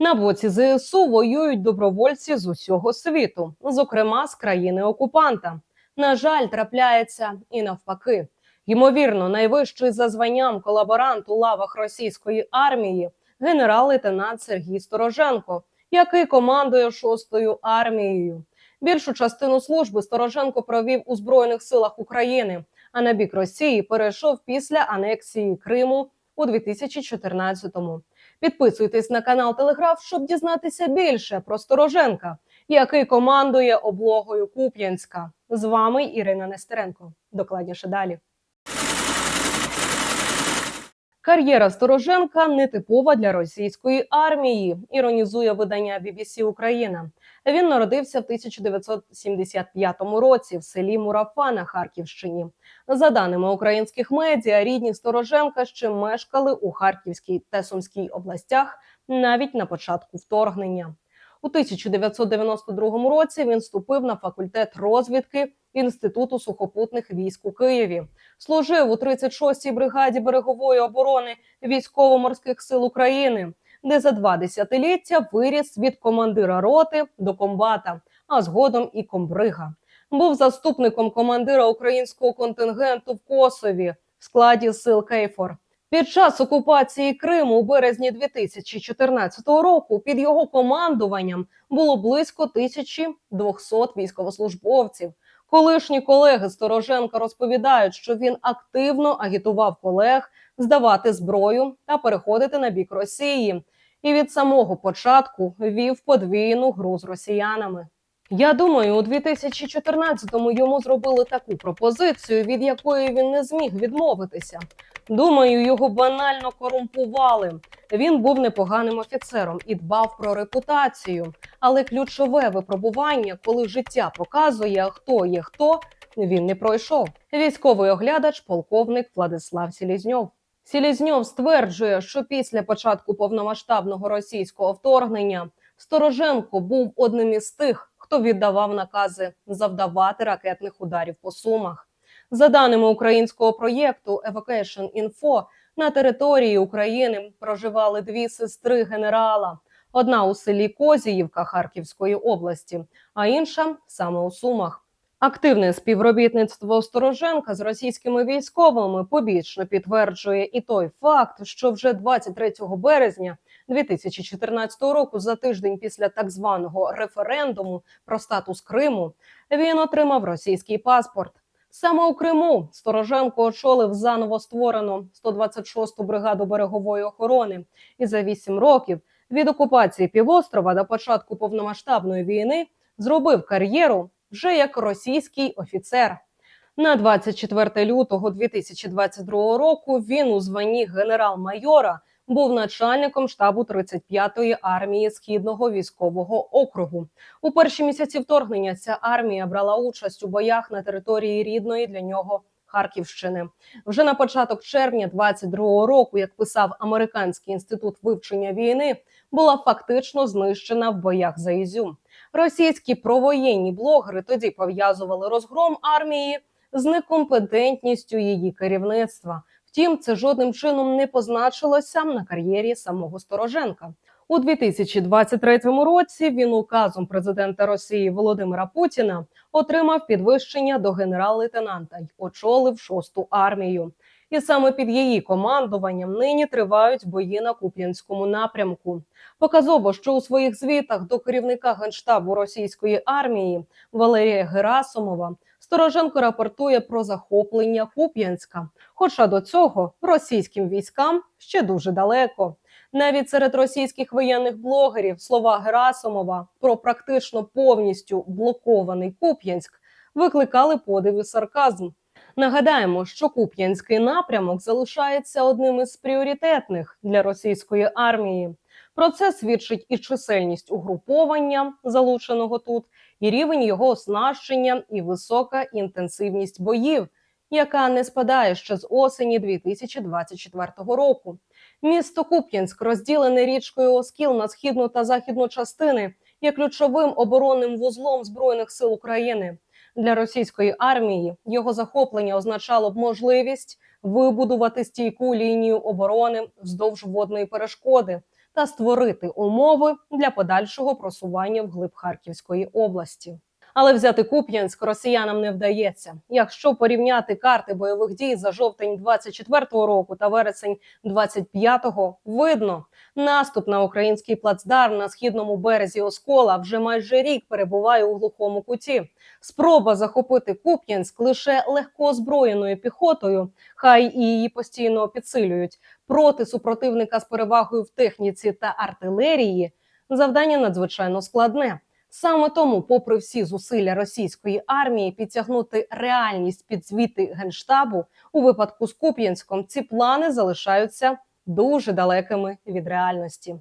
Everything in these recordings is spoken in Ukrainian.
На боці ЗСУ воюють добровольці з усього світу, зокрема з країни окупанта. На жаль, трапляється і навпаки. Ймовірно, найвищий за званням колаборант у лавах російської армії генерал-лейтенант Сергій Стороженко, який командує шостою армією. Більшу частину служби Стороженко провів у збройних силах України, а на бік Росії перейшов після анексії Криму у 2014-му. Підписуйтесь на канал Телеграф, щоб дізнатися більше про Стороженка, який командує облогою Куп'янська. З вами Ірина Нестеренко. Докладніше далі. Кар'єра Стороженка нетипова для російської армії. Іронізує видання BBC Україна. Він народився в 1975 році в селі Мурафа на Харківщині. За даними українських медіа, рідні Стороженка ще мешкали у Харківській та Сумській областях навіть на початку вторгнення. У 1992 році він вступив на факультет розвідки Інституту сухопутних військ у Києві. Служив у 36-й бригаді берегової оборони військово-морських сил України, де за два десятиліття виріс від командира роти до комбата, а згодом і комбрига. Був заступником командира українського контингенту в Косові в складі сил Кейфор. Під час окупації Криму у березні 2014 року під його командуванням було близько 1200 військовослужбовців. Колишні колеги Стороженка розповідають, що він активно агітував колег здавати зброю та переходити на бік Росії, і від самого початку вів подвійну гру з росіянами. Я думаю, у 2014-му йому зробили таку пропозицію, від якої він не зміг відмовитися. Думаю, його банально корумпували. Він був непоганим офіцером і дбав про репутацію. Але ключове випробування, коли життя показує, хто є хто, він не пройшов. Військовий оглядач, полковник Владислав Сілізньов. Сілізньов стверджує, що після початку повномасштабного російського вторгнення Стороженко був одним із тих, хто віддавав накази завдавати ракетних ударів по сумах. За даними українського проєкту Evocation Info, на території України проживали дві сестри генерала: одна у селі Козіївка Харківської області, а інша саме у Сумах. Активне співробітництво Стороженка з російськими військовими побічно підтверджує і той факт, що вже 23 березня 2014 року, за тиждень після так званого референдуму про статус Криму, він отримав російський паспорт. Саме у Криму Стороженко очолив заново створену 126-ту бригаду берегової охорони, і за 8 років від окупації півострова до початку повномасштабної війни зробив кар'єру вже як російський офіцер. На 24 лютого 2022 року він у званні генерал-майора був начальником штабу 35-ї армії східного військового округу. У перші місяці вторгнення ця армія брала участь у боях на території рідної для нього Харківщини. Вже на початок червня 22-го року, як писав Американський інститут вивчення війни, була фактично знищена в боях за Ізюм. Російські провоєнні блогери тоді пов'язували розгром армії з некомпетентністю її керівництва. Втім, це жодним чином не позначилося на кар'єрі самого Стороженка. У 2023 році він указом президента Росії Володимира Путіна отримав підвищення до генерал-лейтенанта й очолив шосту армію. І саме під її командуванням нині тривають бої на Куп'янському напрямку. Показово, що у своїх звітах до керівника генштабу російської армії Валерія Герасимова Стороженко рапортує про захоплення Куп'янська. Хоча до цього російським військам ще дуже далеко. Навіть серед російських воєнних блогерів слова Герасимова про практично повністю блокований Куп'янськ викликали подив і сарказм. Нагадаємо, що Куп'янський напрямок залишається одним із пріоритетних для російської армії. Про це свідчить і чисельність угруповання, залученого тут, і рівень його оснащення, і висока інтенсивність боїв, яка не спадає ще з осені 2024 року. Місто Куп'янськ, розділене річкою Оскіл на східну та західну частини, є ключовим оборонним вузлом збройних сил України. Для російської армії його захоплення означало б можливість вибудувати стійку лінію оборони вздовж водної перешкоди та створити умови для подальшого просування вглиб Харківської області. Але взяти Куп'янськ росіянам не вдається. Якщо порівняти карти бойових дій за жовтень 24-го року та вересень 25-го, видно, наступ на український плацдарм на східному березі Оскола вже майже рік перебуває у глухому куті. Спроба захопити Куп'янськ лише легкоозброєною піхотою, хай і її постійно підсилюють проти супротивника з перевагою в техніці та артилерії. Завдання надзвичайно складне. Саме тому, попри всі зусилля російської армії підтягнути реальність під звіти генштабу у випадку з Куп'янськом, ці плани залишаються дуже далекими від реальності.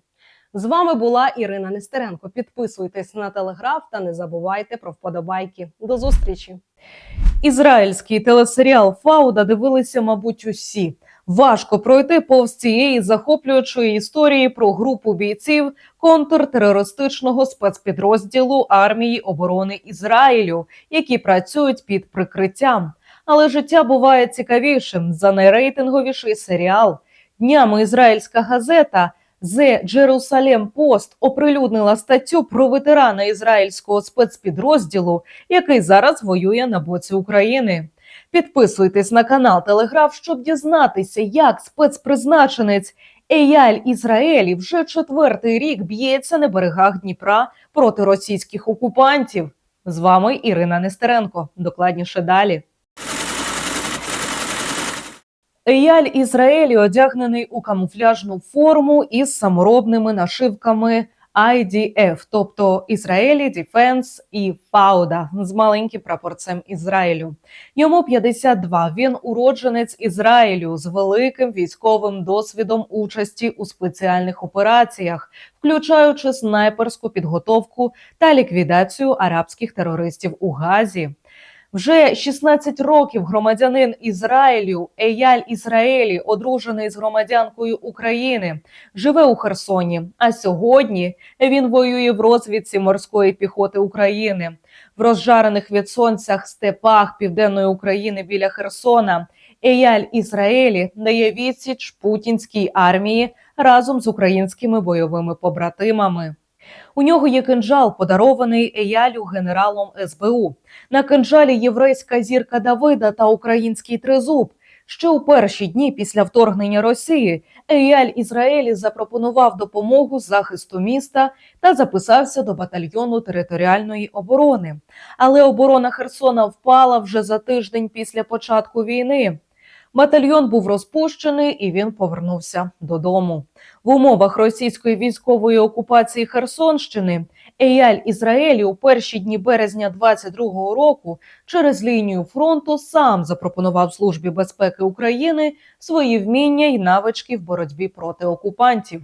З вами була Ірина Нестеренко. Підписуйтесь на телеграф та не забувайте про вподобайки. До зустрічі. Ізраїльський телесеріал Фауда дивилися, мабуть, усі. Важко пройти повз цієї захоплюючої історії про групу бійців контртерористичного спецпідрозділу армії оборони Ізраїлю, які працюють під прикриттям. Але життя буває цікавішим за найрейтинговіший серіал. Днями ізраїльська газета The Jerusalem Post оприлюднила статтю про ветерана ізраїльського спецпідрозділу, який зараз воює на боці України. Підписуйтесь на канал Телеграф, щоб дізнатися, як спецпризначенець Еяль Ізраїлі вже четвертий рік б'ється на берегах Дніпра проти російських окупантів. З вами Ірина Нестеренко. Докладніше далі. Еяль Ізраїлі одягнений у камуфляжну форму із саморобними нашивками IDF, тобто Ізраїлі Діфенс і Фауда з маленьким прапорцем Ізраїлю. Йому 52, Він уродженець Ізраїлю з великим військовим досвідом участі у спеціальних операціях, включаючи снайперську підготовку та ліквідацію арабських терористів у Газі. Вже 16 років громадянин Ізраїлю Еяль Ізраїлі, одружений з громадянкою України, живе у Херсоні. А сьогодні він воює в розвідці морської піхоти України в розжарених від сонця степах південної України біля Херсона. Еяль Ізраїлі дає відсіч путінській армії разом з українськими бойовими побратимами. У нього є кинджал, подарований Еялю генералом СБУ. На кинджалі єврейська зірка Давида та український тризуб. Ще у перші дні після вторгнення Росії Еяль Ізраїлі запропонував допомогу захисту міста та записався до батальйону територіальної оборони. Але оборона Херсона впала вже за тиждень після початку війни. Батальйон був розпущений і він повернувся додому. В умовах російської військової окупації Херсонщини Еяль Ізраїлі у перші дні березня 22-го року через лінію фронту сам запропонував службі безпеки України свої вміння й навички в боротьбі проти окупантів.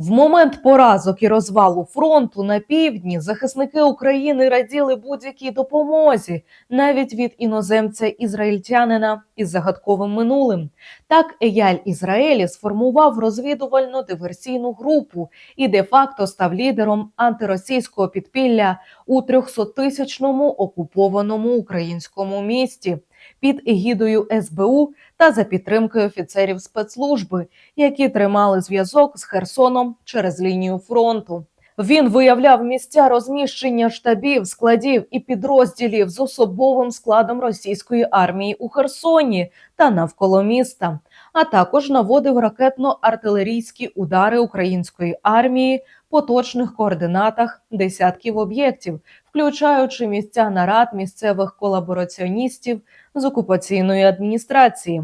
В момент поразок і розвалу фронту на півдні захисники України раділи будь-якій допомозі, навіть від іноземця ізраїльтянина із загадковим минулим. Так Еяль Ізраїлі сформував розвідувально диверсійну групу і де-факто став лідером антиросійського підпілля у 300-тисячному окупованому українському місті під егідою СБУ та за підтримкою офіцерів спецслужби, які тримали зв'язок з Херсоном через лінію фронту. Він виявляв місця розміщення штабів, складів і підрозділів з особовим складом російської армії у Херсоні та навколо міста, а також наводив ракетно-артилерійські удари української армії по точних координатах десятків об'єктів, включаючи місця нарад місцевих колабораціоністів з окупаційної адміністрації.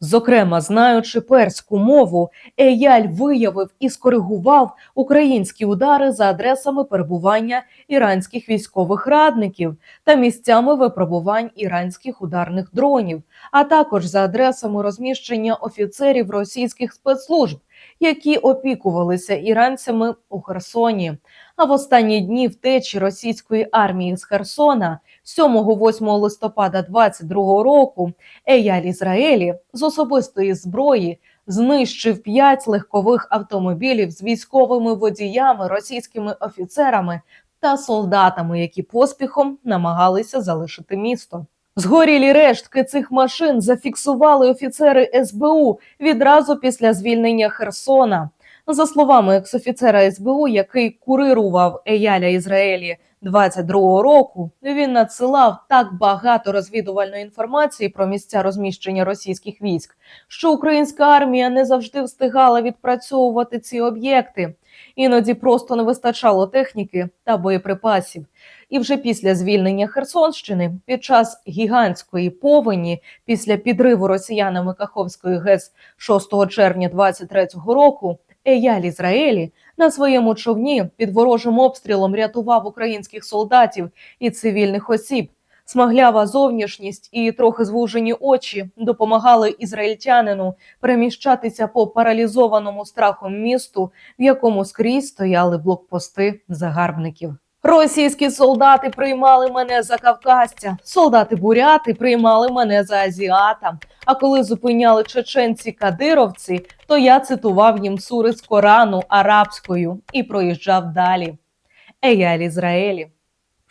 Зокрема, знаючи перську мову, Еяль виявив і скоригував українські удари за адресами перебування іранських військових радників та місцями випробувань іранських ударних дронів, а також за адресами розміщення офіцерів російських спецслужб, які опікувалися іранцями у Херсоні. А в останні дні втечі російської армії з Херсона 7-8 листопада 22 року Еяль Ізраїлі з особистої зброї знищив п'ять легкових автомобілів з військовими водіями, російськими офіцерами та солдатами, які поспіхом намагалися залишити місто. Згорілі рештки цих машин зафіксували офіцери СБУ відразу після звільнення Херсона. За словами екс-офіцера СБУ, який курирував Еяля Ізраїлі 22-го року, він надсилав так багато розвідувальної інформації про місця розміщення російських військ, що українська армія не завжди встигала відпрацьовувати ці об'єкти. Іноді просто не вистачало техніки та боєприпасів. І вже після звільнення Херсонщини, під час гігантської повені, після підриву росіянами Каховської ГЕС 6 червня 23-го року, Еяль Ізраїлі на своєму човні під ворожим обстрілом рятував українських солдатів і цивільних осіб. Смаглява зовнішність і трохи звужені очі допомагали ізраїльтянину переміщатися по паралізованому страхом місту, в якому скрізь стояли блокпости загарбників. Російські солдати приймали мене за кавказця, солдати буряти приймали мене за азіата. А коли зупиняли чеченці кадировці, то я цитував їм сури з Корану арабською і проїжджав далі. Еяль Ізраїлі.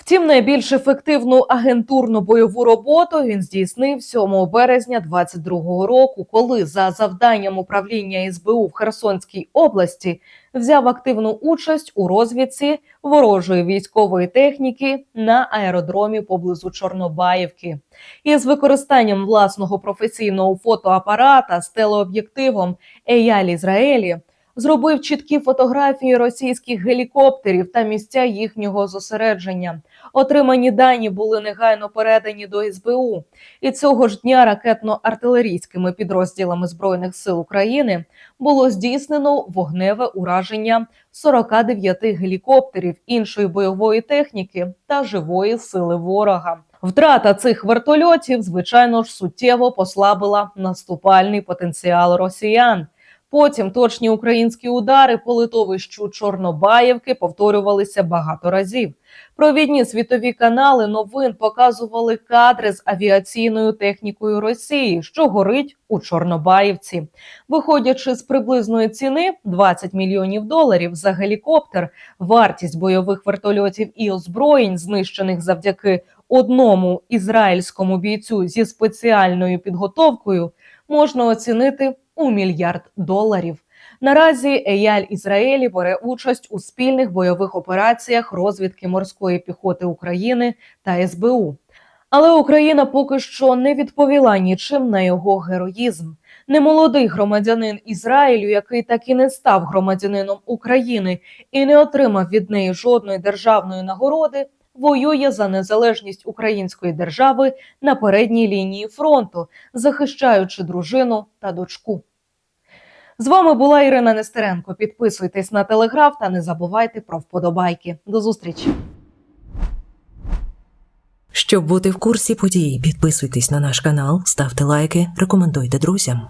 Втім, найбільш ефективну агентурну бойову роботу він здійснив 7 березня 22-го року, коли за завданням управління СБУ в Херсонській області взяв активну участь у розвідці ворожої військової техніки на аеродромі поблизу Чорнобаївки. І з використанням власного професійного фотоапарата з телеоб'єктивом Еяль Ізраїлі зробив чіткі фотографії російських гелікоптерів та місця їхнього зосередження. Отримані дані були негайно передані до СБУ. І цього ж дня ракетно-артилерійськими підрозділами збройних сил України було здійснено вогневе ураження 49 гелікоптерів іншої бойової техніки та живої сили ворога. Втрата цих вертольотів, звичайно ж, суттєво послабила наступальний потенціал росіян. Потім точні українські удари по литовищу Чорнобаївки повторювалися багато разів. Провідні світові канали новин показували кадри з авіаційною технікою Росії, що горить у Чорнобаївці. Виходячи з приблизної ціни 20 мільйонів доларів за гелікоптер, вартість бойових вертольотів і озброєнь, знищених завдяки одному ізраїльському бійцю зі спеціальною підготовкою, можна оцінити у мільярд доларів. Наразі Еяль Ізраїлі бере участь у спільних бойових операціях розвідки морської піхоти України та СБУ. Але Україна поки що не відповіла нічим на його героїзм. Немолодий громадянин Ізраїлю, який так і не став громадянином України і не отримав від неї жодної державної нагороди, воює за незалежність української держави на передній лінії фронту, захищаючи дружину та дочку. З вами була Ірина Нестеренко. Підписуйтесь на телеграф та не забувайте про вподобайки. До зустрічі. Щоб бути в курсі подій, підписуйтесь на наш канал, ставте лайки, рекомендуйте друзям.